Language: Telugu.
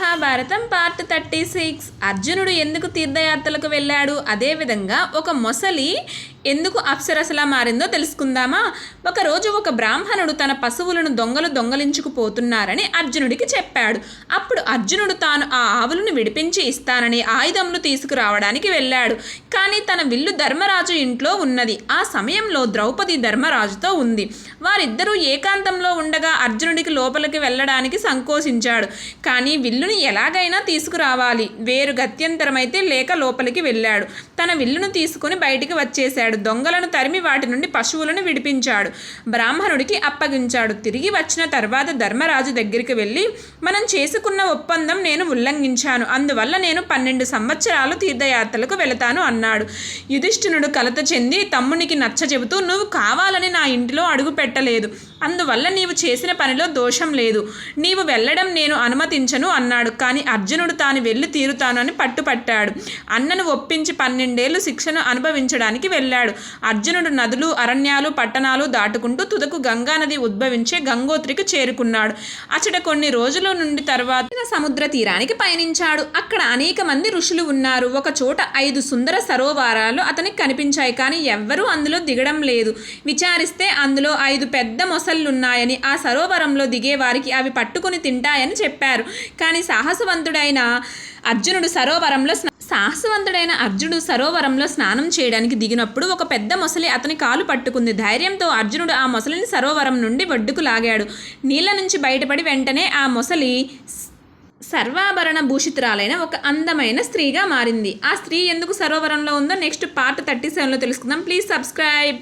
Mahabharatam part thirty six. అర్జునుడు ఎందుకు తీర్థయాత్రలకు వెళ్ళాడు? అదేవిధంగా ఒక మొసలి ఎందుకు అప్సరసలా మారిందో తెలుసుకుందామా? ఒకరోజు ఒక బ్రాహ్మణుడు తన పశువులను దొంగలు దొంగలించుకుపోతున్నారని అర్జునుడికి చెప్పాడు. అప్పుడు అర్జునుడు తాను ఆ ఆవులను విడిపించి ఇస్తానని ఆయుధములు తీసుకురావడానికి వెళ్ళాడు. కానీ తన విల్లు ధర్మరాజు ఇంట్లో ఉన్నది. ఆ సమయంలో ద్రౌపది ధర్మరాజుతో ఉంది. వారిద్దరూ ఏకాంతంలో ఉండగా అర్జునుడికి లోపలికి వెళ్ళడానికి సంకోచించాడు. కానీ విల్లుని ఎలాగైనా తీసుకురావాలి. వేరు గత్యంతరమైతే లేక లోపలికి వెళ్ళాడు. తన విల్లును తీసుకుని బయటికి వచ్చేశాడు. దొంగలను తరిమి వాటి నుండి పశువులను విడిపించాడు. బ్రాహ్మణుడికి అప్పగించాడు. తిరిగి వచ్చిన తర్వాత ధర్మరాజు దగ్గరికి వెళ్ళి మనం చేసుకున్న ఒప్పందం నేను ఉల్లంఘించాను. అందువల్ల నేను పన్నెండు సంవత్సరాలు తీర్థయాత్రలకు వెళతాను అన్నాడు. యుధిష్ఠినుడు కలత చెంది తమ్మునికి నచ్చ చెబుతూ నువ్వు కావాలని నా ఇంటిలో అడుగు పెట్టలేదు. అందువల్ల నీవు చేసిన పనిలో దోషం లేదు. నీవు వెళ్ళడం నేను అనుమతించను అన్నాడు. కానీ అర్జునుడు తాను వెళ్ళి తీరుతాను అని పట్టుపట్టాడు. అన్నను ఒప్పించి పన్నెండేళ్ళు శిక్షను అనుభవించడానికి వెళ్ళాడు. అర్జునుడు నదులు అరణ్యాలు పట్టణాలు దాటుకుంటూ తుదకు గంగా నది ఉద్భవించే గంగోత్రికి చేరుకున్నాడు. అచట కొన్ని రోజుల నుండి తర్వాత సముద్ర తీరానికి పయనించాడు. అక్కడ అనేక మంది ఋషులు ఉన్నారు. ఒక చోట ఐదు సుందర సరోవరాలు అతనికి కనిపించాయి. కానీ ఎవ్వరూ అందులో దిగడం లేదు. విచారిస్తే అందులో ఐదు పెద్ద మొసళ్ళున్నాయని ఆ సరోవరంలో దిగే వారికి అవి పట్టుకుని తింటాయని చెప్పారు. కానీ సాహసవంతుడైన అర్జునుడు సరోవరంలో సాహసవంతుడైన అర్జునుడు సరోవరంలో స్నానం చేయడానికి దిగినప్పుడు ఒక పెద్ద మొసలి అతని కాలు పట్టుకుంది. ధైర్యంతో అర్జునుడు ఆ మొసలిని సరోవరం నుండి ఒడ్డుకు లాగాడు. నీళ్ళ నుంచి బయటపడి వెంటనే ఆ మొసలి సర్వాభరణ భూషితురాలైన ఒక అందమైన స్త్రీగా మారింది. ఆ స్త్రీ ఎందుకు సరోవరంలో ఉందో నెక్స్ట్ పార్ట్ థర్టీ సెవెన్లో తెలుసుకుందాం. Please subscribe.